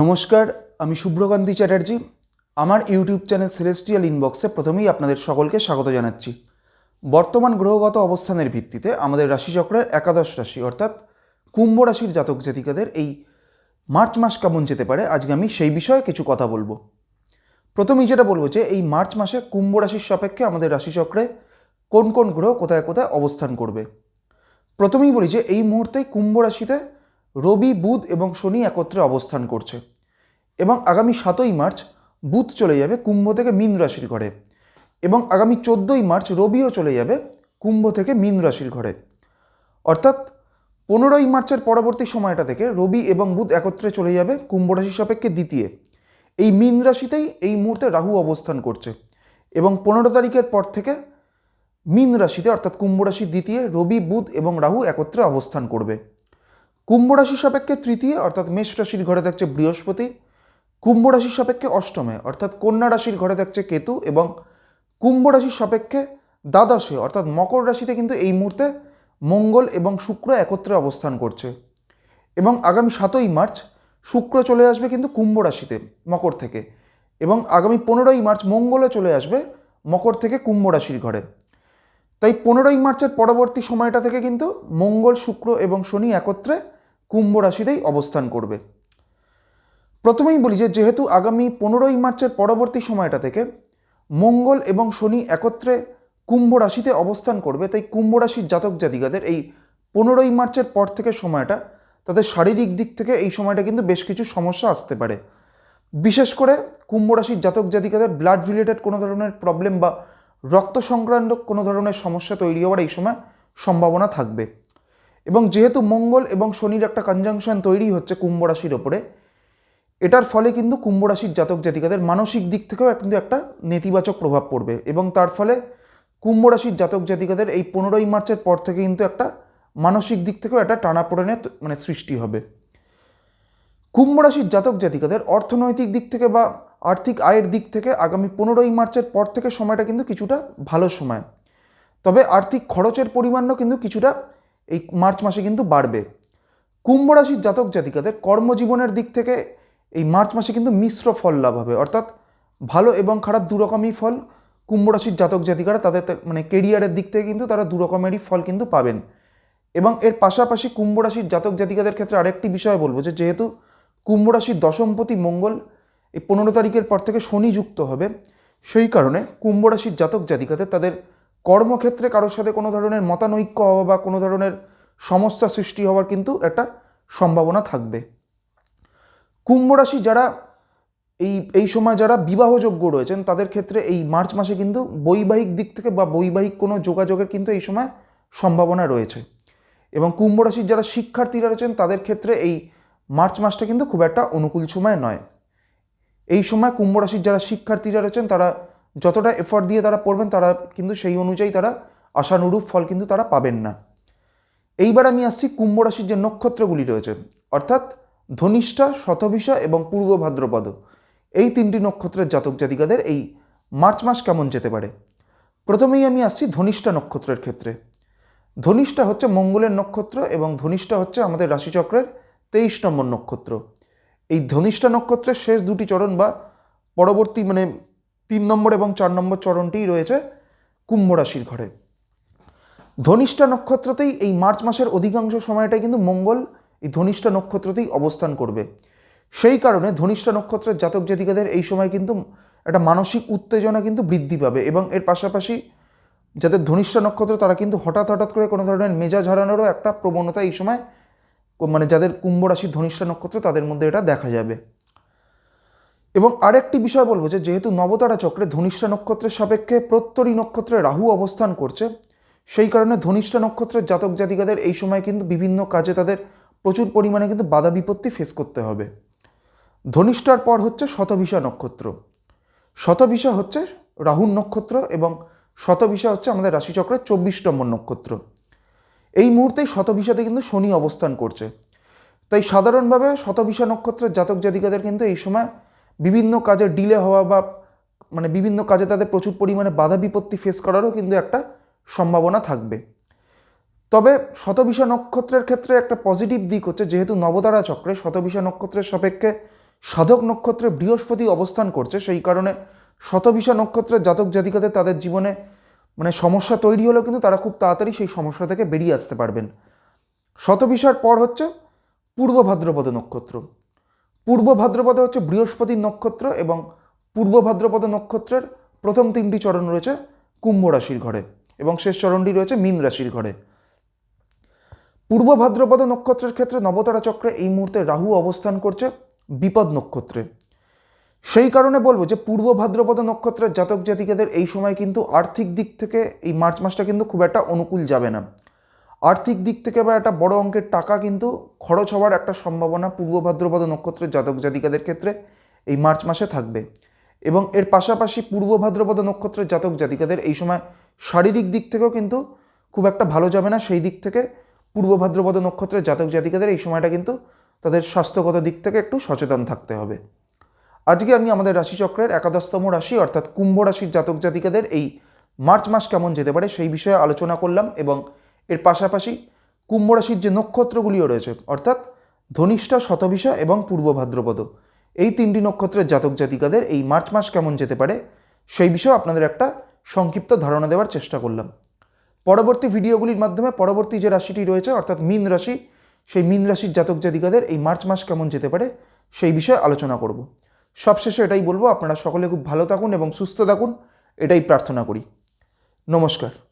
নমস্কার, আমি শুভ্রকান্তি চ্যাটার্জি। আমার ইউটিউব চ্যানেল সেলেস্টিয়াল ইনবক্সে প্রথমেই আপনাদের সকলকে স্বাগত জানাচ্ছি। বর্তমান গ্রহগত অবস্থানের ভিত্তিতে আমাদের রাশিচক্রের একাদশ রাশি, অর্থাৎ কুম্ভ রাশির জাতক জাতিকাদের এই মার্চ মাস কেমন যেতে পারে, আজকে আমি সেই বিষয়ে কিছু কথা বলব। প্রথমেই যেটা বলব যে, এই মার্চ মাসে কুম্ভ রাশির সাপেক্ষে আমাদের রাশিচক্রে কোন কোন গ্রহ কোথায় কোথায় অবস্থান করবে। প্রথমেই বলি যে, এই মুহূর্তে কুম্ভ রাশিতে রবি, বুধ এবং শনি একত্রে অবস্থান করছে। এবং আগামী সাতই মার্চ বুধ চলে যাবে কুম্ভ থেকে মীন রাশির ঘরে এবং আগামী চোদ্দোই মার্চ রবিও চলে যাবে কুম্ভ থেকে মীন রাশির ঘরে। অর্থাৎ পনেরোই মার্চের পরবর্তী সময়টা থেকে রবি এবং বুধ একত্রে চলে যাবে কুম্ভ রাশির সাপেক্ষে দ্বিতীয়। এই মীন রাশিতেই এই মুহূর্তে রাহু অবস্থান করছে এবং পনেরো তারিখের পর থেকে মীন রাশিতে অর্থাৎ কুম্ভ রাশির দ্বিতীয়, রবি, বুধ এবং রাহু একত্রে অবস্থান করবে। কুম্ভ রাশির সাপেক্ষে তৃতীয় অর্থাৎ মেষ রাশির ঘরে থাকছে বৃহস্পতি কুম্ভ রাশির সাপেক্ষে অষ্টমে, অর্থাৎ কন্যা রাশির ঘরে থাকছে কেতু এবং কুম্ভ রাশির সাপেক্ষে দ্বাদশে, অর্থাৎ মকর রাশিতে কিন্তু এই মুহূর্তে মঙ্গল এবং শুক্র একত্রে অবস্থান করছে। এবং আগামী সাতই মার্চ শুক্র চলে আসবে কিন্তু কুম্ভ রাশিতে, মকর থেকে। এবং আগামী পনেরোই মার্চ মঙ্গলও চলে আসবে মকর থেকে কুম্ভ রাশির ঘরে। তাই পনেরোই মার্চের পরবর্তী সময়টা থেকে কিন্তু মঙ্গল, শুক্র এবং শনি একত্রে কুম্ভ রাশিতেই অবস্থান করবে। প্রথমেই বলি যে, যেহেতু আগামী পনেরোই মার্চের পরবর্তী সময়টা থেকে মঙ্গল এবং শনি একত্রে কুম্ভ রাশিতে অবস্থান করবে, তাই কুম্ভ রাশির জাতক জাতিকাদের এই পনেরোই মার্চের পর থেকে সময়টা, তাদের শারীরিক দিক থেকে এই সময়টা কিন্তু বেশ কিছু সমস্যা আসতে পারে। বিশেষ করে কুম্ভ রাশির জাতক জাতিকাদের ব্লাড রিলেটেড কোনো ধরনের প্রবলেম বা রক্ত সংক্রান্ত কোনো ধরনের সমস্যা তৈরি হওয়ার এই সময় সম্ভাবনা থাকবে। এবং যেহেতু মঙ্গল এবং শনির একটা কনজাংশন তৈরি হচ্ছে কুম্ভ রাশির ওপরে এটার ফলে কিন্তু কুম্ভ রাশির জাতক জাতিকাদের মানসিক দিক থেকেও কিন্তু একটা নেতিবাচক প্রভাব পড়বে এবং তার ফলে কুম্ভ রাশির জাতক জাতিকাদের এই পনেরোই মার্চের পর থেকে কিন্তু একটা মানসিক দিক থেকেও একটা টানাপোড়েনের মানে সৃষ্টি হবে। কুম্ভ রাশির জাতক জাতিকাদের অর্থনৈতিক দিক থেকে বা আর্থিক আয়ের দিক থেকে আগামী পনেরোই মার্চের পর থেকে সময়টা কিন্তু কিছুটা ভালো সময়। তবে আর্থিক খরচের পরিমাণও কিন্তু কিছুটা এই মার্চ মাসে কিন্তু বাড়বে। কুম্ভ রাশির জাতক জাতিকাদের কর্মজীবনের দিক থেকে এই মার্চ মাসে কিন্তু মিশ্র ফল লাভ হবে। অর্থাৎ ভালো এবং খারাপ দু রকমই ফল। কুম্ভ রাশির জাতক জাতিকারা তাদের মানে কেরিয়ারের দিক থেকে কিন্তু তারা দু রকমেরই ফল কিন্তু পাবেন। এবং এর পাশাপাশি কুম্ভ রাশির জাতক জাতিকাদের ক্ষেত্রে আরেকটি বিষয় বলব যে, যেহেতু কুম্ভ রাশির দশমপতি মঙ্গল, এই পনেরো তারিখের পর থেকে শনি যুক্ত হবে। সেই কারণে কুম্ভ রাশির জাতক জাতিকাদের তাদের কর্মক্ষেত্রে কারোর সাথে কোনো ধরনের মতানৈক্য হওয়া বা কোনো ধরনের সমস্যা সৃষ্টি হওয়ার কিন্তু একটা সম্ভাবনা থাকবে। কুম্ভ রাশি যারা এই এই সময় যারা বিবাহযোগ্য রয়েছেন, তাদের ক্ষেত্রে এই মার্চ মাসে কিন্তু বৈবাহিক দিক থেকে বা বৈবাহিক কোনো যোগাযোগের কিন্তু এই সময় সম্ভাবনা রয়েছে। এবং কুম্ভ রাশির যারা শিক্ষার্থীরা রয়েছেন, তাদের ক্ষেত্রে এই মার্চ মাসটা কিন্তু খুব একটা অনুকূল সময় নয়। এই সময় কুম্ভ রাশির যারা শিক্ষার্থীরা রয়েছেন, তারা যতটা এফর্ট দিয়ে তারা পড়বেন, তারা কিন্তু সেই অনুযায়ী তারা আশানুরূপ ফল কিন্তু তারা পাবেন না। এইবার আমি আসছি কুম্ভ রাশির যে নক্ষত্রগুলি রয়েছে, অর্থাৎ ধনিষ্ঠা, শতভিষা এবং পূর্ব ভাদ্রপদ। এই তিনটি নক্ষত্রের জাতক জাতিকাদের এই মার্চ মাস কেমন যেতে পারে? প্রথমেই আমি আসছি ধনিষ্ঠা নক্ষত্রের ক্ষেত্রে। ধনিষ্ঠা হচ্ছে মঙ্গলের নক্ষত্র এবং ধনিষ্ঠা হচ্ছে আমাদের রাশিচক্রের তেইশ নম্বর নক্ষত্র। এই ধনিষ্ঠা নক্ষত্রের শেষ দুটি চরণ বা পরবর্তী মানে তিন নম্বর এবং চার নম্বর চরণটিই রয়েছে কুম্ভ রাশির ঘরে। ধনিষ্ঠা নক্ষত্রতেই এই মার্চ মাসের অধিকাংশ সময়টাই কিন্তু মঙ্গল এই ধনিষ্ঠা নক্ষত্রতেই অবস্থান করবে। সেই কারণে ধনিষ্ঠা নক্ষত্রের জাতক জাতিকাদের এই সময় কিন্তু একটা মানসিক উত্তেজনা কিন্তু বৃদ্ধি পাবে এবং এর পাশাপাশি যাদের ধনিষ্ঠা নক্ষত্র, তারা কিন্তু হঠাৎ হঠাৎ করে কোনো ধরনের মেজাজ হারানোরও একটা প্রবণতা এই সময় মানে যাদের কুম্ভ রাশির ধনিষ্ঠা নক্ষত্র, তাদের মধ্যে এটা দেখা যাবে। এবং আরেকটি বিষয় বলব যে, যেহেতু নবতারা চক্রে ধনিষ্ঠা নক্ষত্রের সাপেক্ষে প্রত্যরী নক্ষত্রে রাহু অবস্থান করছে, সেই কারণে ধনিষ্ঠা নক্ষত্রের জাতক জাতিকাদের এই সময় কিন্তু বিভিন্ন কাজে তাদের প্রচুর পরিমাণে কিন্তু বাধা বিপত্তি ফেস করতে হবে। ধনিষ্ঠার পর হচ্ছে শতভিষা নক্ষত্র। শতভিষা হচ্ছে রাহুর নক্ষত্র এবং শতভিষা হচ্ছে আমাদের রাশিচক্রের চব্বিশ নম্বর নক্ষত্র। এই মুহূর্তেই শতভিষাতে কিন্তু শনি অবস্থান করছে। তাই সাধারণভাবে শতভিষা নক্ষত্রের জাতক জাতিকাদের কিন্তু এই সময় বিভিন্ন কাজে ডিলে হওয়া বা মানে বিভিন্ন কাজে তাদের প্রচুর পরিমাণে বাধা বিপত্তি ফেস করারও কিন্তু একটা সম্ভাবনা থাকবে। তবে শতবিষা নক্ষত্রের ক্ষেত্রে একটা পজিটিভ দিক হচ্ছে, যেহেতু নবতারা চক্রে শতবিষা নক্ষত্রের সাপেক্ষে সাধক নক্ষত্রে বৃহস্পতি অবস্থান করছে, সেই কারণে শতবিষা নক্ষত্রের জাতক জাতিকাদের তাদের জীবনে মানে সমস্যা তৈরি হলেও কিন্তু তারা খুব তাড়াতাড়ি সেই সমস্যা থেকে বেরিয়ে আসতে পারবেন। শতভিষার পর হচ্ছে পূর্ব ভাদ্রপদ নক্ষত্র। পূর্ব ভাদ্রপদ হচ্ছে বৃহস্পতির নক্ষত্র এবং পূর্ব ভাদ্রপদ নক্ষত্রের প্রথম তিনটি চরণ রয়েছে কুম্ভ রাশির ঘরে এবং শেষ চরণটি রয়েছে মীন রাশির ঘরে। পূর্ব ভাদ্রপদ নক্ষত্রের ক্ষেত্রে নবতারা চক্রে এই মুহূর্তে রাহু অবস্থান করছে বিপদ নক্ষত্রে। সেই কারণে বলব যে পূর্ব ভাদ্রপদ নক্ষত্রের জাতক জাতিকাদের এই সময় কিন্তু আর্থিক দিক থেকে এই মার্চ মাসটা কিন্তু খুব একটা অনুকূল যাবে না। আর্থিক দিক থেকে বা একটা বড় অঙ্কের টাকা কিন্তু খরচ হওয়ার একটা সম্ভাবনা পূর্ব ভাদ্রপদ নক্ষত্রের জাতক জাতিকাদের ক্ষেত্রে এই মার্চ মাসে থাকবে। এবং এর পাশাপাশি পূর্ব ভাদ্রপদ নক্ষত্রের জাতক জাতিকাদের এই সময় শারীরিক দিক থেকেও কিন্তু খুব একটা ভালো যাবে না। সেই দিক থেকে পূর্ব ভাদ্রপদ নক্ষত্রের জাতক জাতিকাদের এই সময়টা কিন্তু তাদের স্বাস্থ্যগত দিক থেকে একটু সচেতন থাকতে হবে। আজকে আমি আমাদের রাশিচক্রের একাদশতম রাশি অর্থাৎ কুম্ভ রাশির জাতক জাতিকাদের এই মার্চ মাস কেমন যেতে পারে সেই বিষয়ে আলোচনা করলাম এবং এর পাশাপাশি কুম্ভ রাশির যে নক্ষত্রগুলিও রয়েছে অর্থাৎ ধনিষ্ঠা শতভিষা এবং পূর্ব ভাদ্রপদ, এই তিনটি নক্ষত্রের জাতক জাতিকাদের এই মার্চ মাস কেমন যেতে পারে সেই বিষয়ে আপনাদের একটা সংক্ষিপ্ত ধারণা দেওয়ার চেষ্টা করলাম। পরবর্তী ভিডিওগুলির মাধ্যমে পরবর্তী যে রাশিটি রয়েছে, অর্থাৎ মীন রাশি, সেই মীন রাশির জাতক জাতিকাদের এই মার্চ মাস কেমন যেতে পারে সেই বিষয়ে আলোচনা করব। সবশেষে এটাই বলব, আপনারা সকলে খুব ভালো থাকুন এবং সুস্থ থাকুন, এটাই প্রার্থনা করি। নমস্কার।